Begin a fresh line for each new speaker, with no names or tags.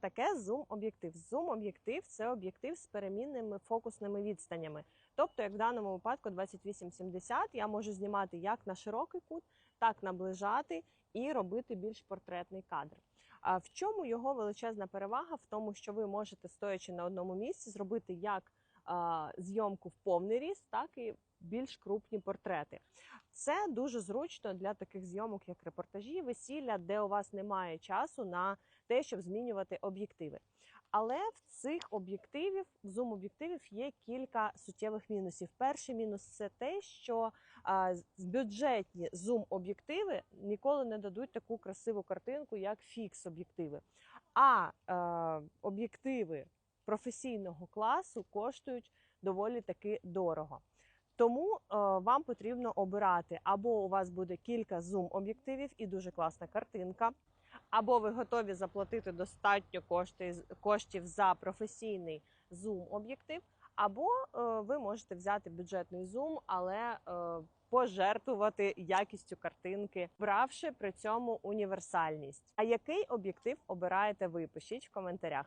Таке зум-об'єктив. Зум-об'єктив це об'єктив з перемінними фокусними відстанями. Тобто, як в даному випадку 2870, я можу знімати як на широкий кут, так наближати і робити більш портретний кадр. А в чому його величезна перевага? В тому, що ви можете, стоячи на одному місці, зробити як зйомку в повний ріст, так і більш крупні портрети. Це дуже зручно для таких зйомок, як репортажі, весілля, де у вас немає часу на те, щоб змінювати об'єктиви. Але в цих об'єктивів, в зум-об'єктивів є кілька суттєвих мінусів. Перший мінус це те, що а, бюджетні зум-об'єктиви ніколи не дадуть таку красиву картинку, як фікс-об'єктиви. А е, об'єктиви професійного класу коштують доволі таки дорого. Тому е, вам потрібно обирати або у вас буде кілька зум-об'єктивів і дуже класна картинка, або ви готові заплатити достатньо коштів за професійний зум-об'єктив, або е, ви можете взяти бюджетний зум, але е, пожертвувати якістю картинки, бравши при цьому універсальність. А який об'єктив обираєте ви? Пишіть в коментарях.